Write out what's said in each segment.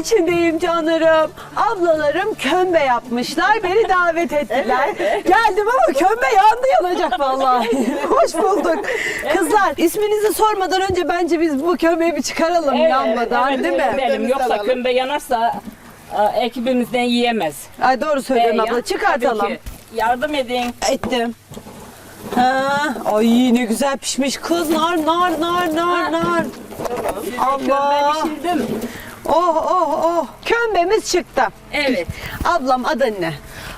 içindeyim canlarım. Ablalarım kömbe yapmışlar. Beni davet ettiler. Geldim ama kömbe yandı yanacak vallahi. Hoş bulduk. Kızlar isminizi sormadan önce bence biz bu kömbeyi bir çıkaralım yanmadan evet, değil mi? Benim yoksa kömbe yanarsa e, ekibimizden yiyemez. Ay doğru söylüyorsun Ee, abla ya- çıkartalım. tabii ki. Yardım edin. Ettim. Ha, ay ne güzel pişmiş kız nar nar nar nar nar. Allah. Kömbe pişirdim. Oh oh oh. Kömbemiz çıktı. Evet. Ablam adın ne?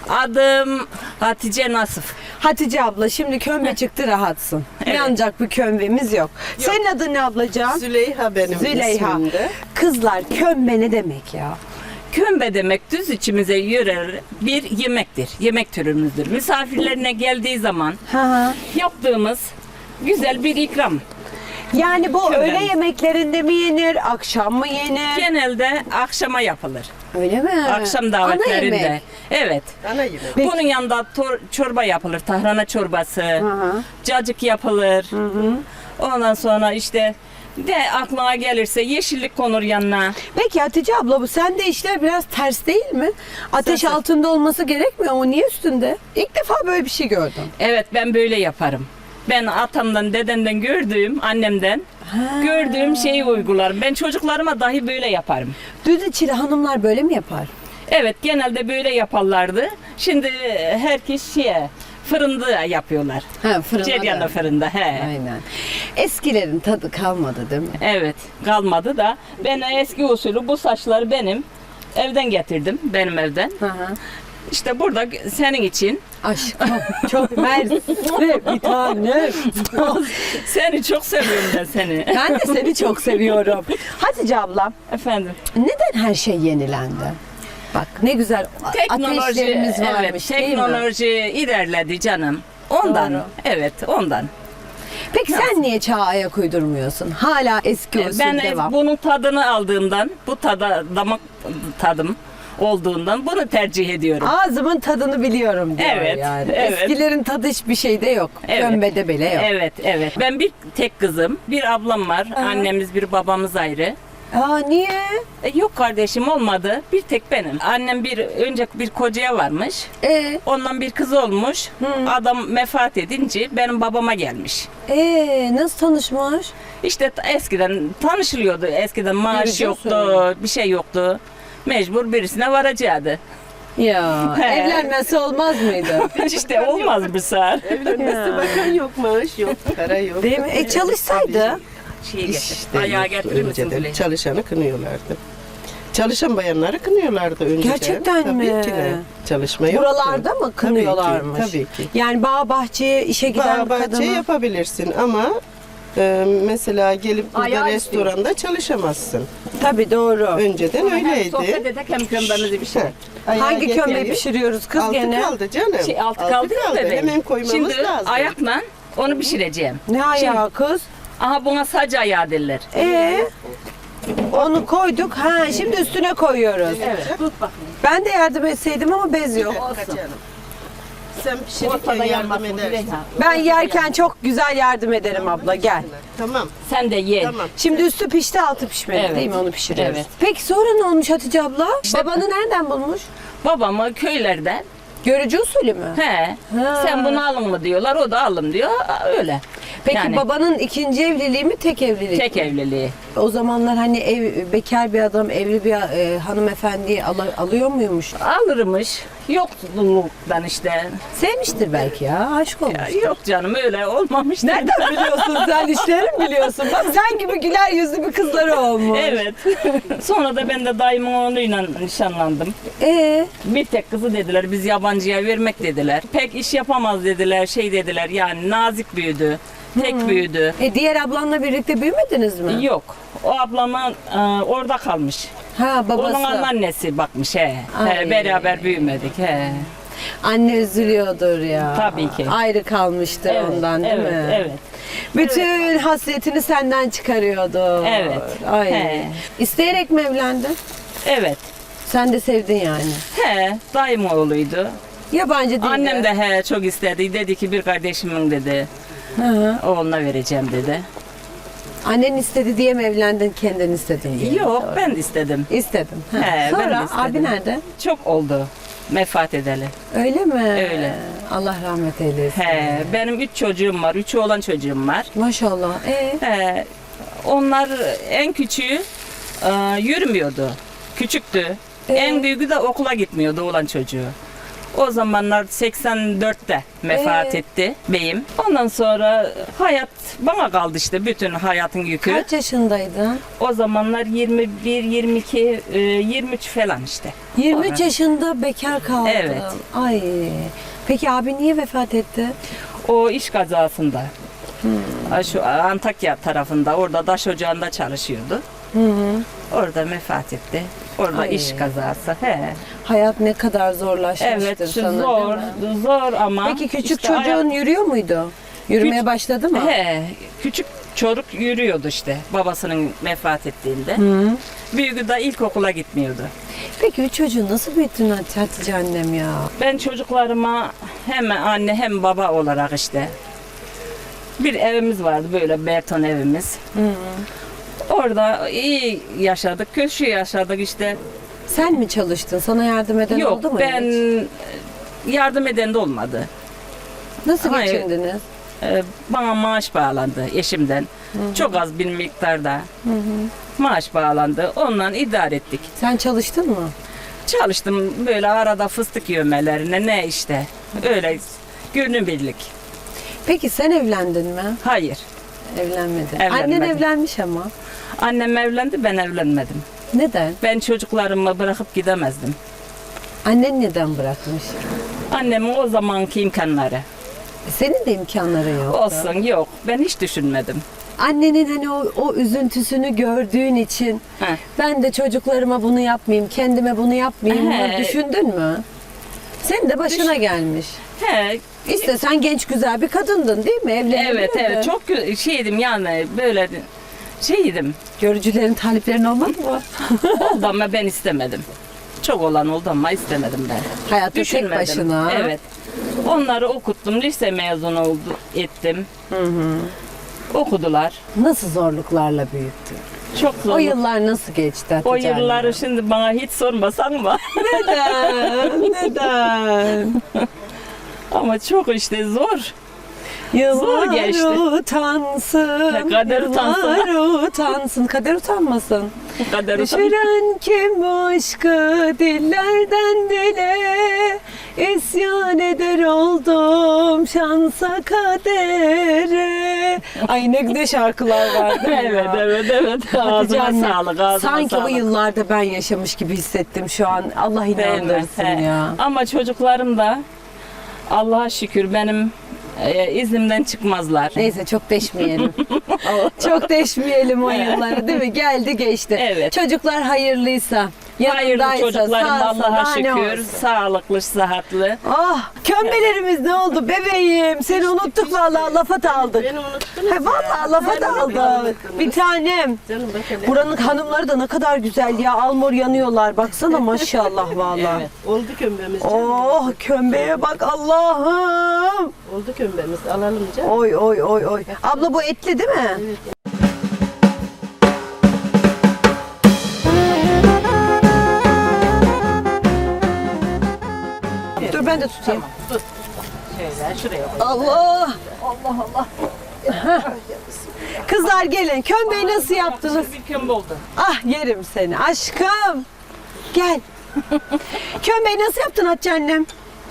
Adım Hatice Nasıf. Hatice abla şimdi kömbe çıktı rahatsın. Evet. Yanacak bir kömbemiz yok. Senin adın ne ablacığım? Züleyha benim Züleyha. ismim de. Kızlar kömbe ne demek ya? Kömbe demek düz içimize yörel bir yemektir. Yemek türümüzdür. Misafirlerine geldiği zaman Ha ha. yaptığımız güzel bir ikram. Yani bu Kömbe. öğle yemeklerinde mi yenir, akşam mı yenir? Genelde akşama yapılır. Öyle mi? Akşam Ana davetlerinde. yemek. Evet. Ana yemek. Peki. Bunun yanında tor- çorba yapılır. Tahrana çorbası. hı. Cacık yapılır. Ondan sonra işte de aklına gelirse yeşillik konur yanına. Peki Hatice abla bu sende işler biraz ters değil mi? Ateş Nasıl? altında olması gerekmiyor mu? Niye üstünde? İlk defa böyle bir şey gördüm. Evet ben böyle yaparım. Ben atamdan, dedemden gördüğüm, annemden gördüğüm şeyi uygularım. Ben çocuklarıma dahi böyle yaparım. Düz içili hanımlar böyle mi yapar? Evet genelde böyle yaparlardı. Şimdi herkes şeye fırında yapıyorlar. Ha fırında. Ceryanda da. fırında he. Aynen. Eskilerin tadı kalmadı değil mi? Evet kalmadı da ben eski usulü bu saçları benim evden getirdim benim evden. Hı hı. İşte burada senin için Aşkım çok mersi bir tane. seni çok seviyorum ben seni. Ben de seni çok seviyorum. Hatice abla Efendim. neden her şey yenilendi? Bak ne güzel Teknoloji ateşlerimiz varmış evet, değil mi? teknoloji ilerledi canım. Ondan. Doğru. Evet, ondan. Peki sen niye çağa ayak uydurmuyorsun? Hala eski Ee, usul Ben devam. bunun tadını aldığımdan, bu tada damak tadım olduğundan bunu tercih ediyorum. Ağzımın tadını biliyorum diyor Evet, yani. evet. Eskilerin tadı hiçbir şeyde yok. Evet. Kömbede bile yok. Evet, evet. Ben bir tek kızım, bir ablam var. Annemiz bir babamız ayrı. Aa niye? E, yok kardeşim olmadı. Bir tek benim. Annem bir önce bir kocaya varmış. Ee, Ondan bir kız olmuş. Adam vefat edince benim babama gelmiş. ee, nasıl tanışmış? İşte eskiden tanışılıyordu. Eskiden maaş yoktu, bir şey yoktu. Mecbur birisine varacaktı. Ya He. evlenmesi olmaz mıydı? Hiç işte olmaz bir saat. Evlenmesi bakan yok, maaş yok, para yok. Değil mi? E çalışsaydı. Şey getir. İşte Ayağa yoktu getirir misin önceden. Züleyha? Çalışanı kınıyorlardı. Çalışan bayanları kınıyorlardı önceden. Gerçekten tabii mi? Ki de. Çalışma yoktu. Buralarda mı kınıyorlarmış? Tabii ki. Tabii ki. Yani bağ bahçeye işe giden Bağ bahçe kadını. yapabilirsin ama e, mesela gelip burada Ayağı restoranda çalışamazsın. Tabii doğru. Önceden Hem öyleydi. sohbet edek hem kömbemizi bir şey. Heh. Ayağı Hangi kömbeyi getirip- pişiriyoruz kız Altı gene? kaldı canım. Şey, altı, kaldı ya bebeğim. Hemen koymamız Şimdi lazım. ayakla onu pişireceğim. Ne ayağı kız? Aha buna saç ayağı derler. Ee, onu koyduk. Ha şimdi üstüne koyuyoruz. Evet. Tut bakayım. Ben de yardım etseydim ama bez yok. Olsun. Sen pişirirken Ortada yardım edersin. Züleyha. Ben yerken çok güzel yardım ederim abla gel. Tamam. Sen de ye. Tamam. Şimdi üstü pişti altı pişmedi Evet. değil mi onu pişiriyoruz. Evet. Peki sonra ne olmuş Hatice abla? Babanı nereden bulmuş? Babamı köylerden Görücü usulü mü? he Ha. sen bunu alın mı diyorlar o da alın diyor öyle. Peki Yani babanın ikinci evliliği mi tek evliliği? tek evliliği. O zamanlar hani ev bekar bir adam evli bir e, hanımefendiyi al- alıyor muymuş? Alırmış. Yoksulluktan işte. Sevmiştir belki ya aşk olmuş. Yok canım öyle olmamış. Nereden biliyorsun sen işleri mi biliyorsun? Bak sen gibi güler yüzlü bir kızları olmuş. Evet. Sonra da ben de dayımın oğluyla nişanlandım. Ee, Bir tek kızı dediler biz yabancıya vermek dediler. Pek iş yapamaz dediler şey dediler yani nazik büyüdü. Tek büyüdü. e, diğer ablanla birlikte büyümediniz mi? Yok. O ablamın e, orada kalmış. Ha babası. Onun annesi bakmış he. Ay. he. Beraber büyümedik he. Anne üzülüyordur ya. Tabii ki. Ayrı kalmıştır Evet, ondan değil evet, mi? Evet. Bütün hasretini senden çıkarıyordu. Evet. Ay. He. İsteyerek mi evlendin? Evet. Sen de sevdin yani. He, dayım oğluydu. Yabancı değil. Annem de he çok istedi. Dedi ki bir kardeşimin dedi. Hı. Oğluna vereceğim dedi. Annen istedi diye mi evlendin, kendin istedin diye mi? Yok Doğru. ben istedim. İstedim. Ha. He, ben Sonra istedim. abi nerede? Çok oldu vefat edeli. Öyle mi? Öyle. Allah rahmet eylesin. He, benim üç çocuğum var. Üçü olan çocuğum var. Maşallah. Ee, He, onlar en küçüğü e, yürümüyordu. Küçüktü. Ee? En büyüğü de okula gitmiyordu olan çocuğu. O zamanlar 84'te vefat Ee? etti beyim. Ondan sonra hayat bana kaldı işte bütün hayatın yükü. kaç yaşındaydın? O zamanlar 21, 22, e, 23 falan işte. 23 Aha. yaşında bekar kaldın. Evet. Ay. Peki abi niye vefat etti? O iş kazasında. Hmm. Ha, Şu Antakya tarafında orada taş ocağında çalışıyordu. Hı hı. Orada vefat etti. Orada Ay. iş kazası. He. Hayat ne kadar zorlaşmıştır Evet, sana zor, değil mi? zor ama. Peki küçük işte çocuğun yürüyor muydu? Yürümeye Küç- başladı mı? He, küçük çocuk yürüyordu işte babasının vefat ettiğinde. Büyüğü de ilkokula gitmiyordu. Peki bir çocuğu nasıl büyüttün Hat- Hatice annem ya? Ben çocuklarıma hem anne hem baba olarak işte bir evimiz vardı böyle beton evimiz. Orada iyi yaşadık, köşü yaşadık işte. Sen mi çalıştın? Sana yardım eden Yok oldu mu ben hiç? yardım eden de olmadı. Nasıl Hayır. geçindiniz? Ee, Bana maaş bağlandı eşimden. Çok az bir miktarda maaş bağlandı. Ondan idare ettik. Sen çalıştın mı? Çalıştım böyle arada fıstık yövmelerine ne işte. Öyle günübirlik. Peki sen evlendin mi? Hayır. Evlenmedin. Evlenmedim. Annen evlenmiş ama. Annem evlendi ben evlenmedim. Neden? Ben çocuklarımı bırakıp gidemezdim. Annen neden bırakmış? Annemin o zamanki imkanları. E, Senin de imkanların yok. Olsun yok. Ben hiç düşünmedim. Annenin hani o, o üzüntüsünü gördüğün için Heh. ben de çocuklarıma bunu yapmayayım, kendime bunu yapmayayım mı? He. düşündün mü? Senin de başına gelmiş. He, İşte sen genç güzel bir kadındın değil mi? Evlenebilirdin. evet evet çok gü- şeydim yani böyle şeydim. Görücülerin taliplerin olmadı mı? oldu ama ben istemedim. Çok olan oldu ama istemedim ben. Hayatta tek Düşünmedim. başına. Evet. Onları okuttum. Lise mezunu oldu, ettim. Okudular. Nasıl zorluklarla büyüttün? Çok zor. O yıllar nasıl geçti Hatice O anne? yılları şimdi bana hiç sormasan mı? Neden? Neden? ama çok işte zor. Yıllar geçti. utansın. Kader utansın. Yıllar utansın. Kader utanmasın. Kader Düşüren kim aşkı dillerden dile isyan eder oldum şansa kadere. Ay ne güzel şarkılar var değil mi evet ya? evet evet. Hatice Ağzına anne, sağlık ağzına Sanki sağlık. o yıllarda ben yaşamış gibi hissettim şu an. Allah Değil mi? inandırsın He. ya. Ama çocuklarım da Allah'a şükür benim e, izimden çıkmazlar. Neyse çok deşmeyelim. çok deşmeyelim o yılları değil mi? Geldi geçti. Evet. Çocuklar hayırlıysa, Hayırlı yanındaysa, çocuklarım sağsa Allah'a daha ne şükür. olsun? Sağlıklı, sıhhatli. Ah kömbelerimiz ne oldu bebeğim? Seni unuttuk vallahi lafa daldık. Beni unuttunuz. He vallahi lafa daldık. Bir tanem. Canım bak hele. Buranın hanımları da ne kadar güzel ya. Almor yanıyorlar. Baksana maşallah vallahi. Evet. Oldu kömbemiz canım. Oh kömbeye bak Allah'ım. Oldu kömbemiz. Alalım canım. Oy oy oy oy. Abla bu etli değil mi? Dur ben de tutayım. Tut. Şöyle şuraya koy. Allah! Allah Allah. Kızlar gelin. Kömbeyi nasıl yaptınız? Bir kömbe oldu. Ah yerim seni aşkım. Gel. Kömbeyi nasıl yaptın Hatice annem?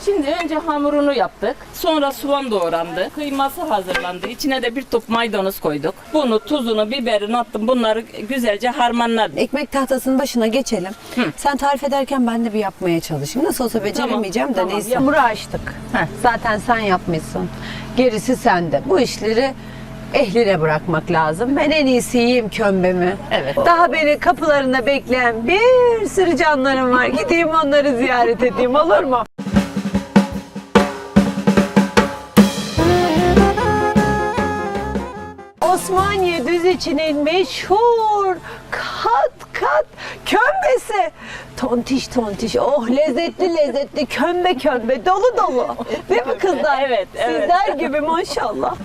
Şimdi önce hamurunu yaptık. Sonra soğan doğrandı. Kıyması hazırlandı. İçine de bir top maydanoz koyduk. Bunu, tuzunu, biberini attım. Bunları güzelce harmanladım. Ekmek tahtasının başına geçelim. Sen tarif ederken ben de bir yapmaya çalışayım. Nasıl olsa beceremeyeceğim de Tamam, neyse. Hamuru açtık. Heh. Zaten sen yapmışsın. Gerisi sende. Bu işleri ehline bırakmak lazım. Ben en iyisi yiyeyim kömbemi. Evet. Daha beni kapılarında bekleyen bir sürü canlarım var. Gideyim onları ziyaret edeyim olur mu? Osmaniye düz içinin meşhur kat kat kömbesi. Tontiş tontiş oh lezzetli lezzetli kömbe kömbe dolu dolu. Değil mi kızlar? Evet, evet. Sizler gibi maşallah.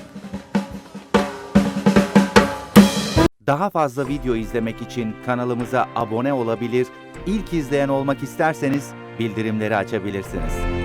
Daha fazla video izlemek için kanalımıza abone olabilir, ilk izleyen olmak isterseniz bildirimleri açabilirsiniz.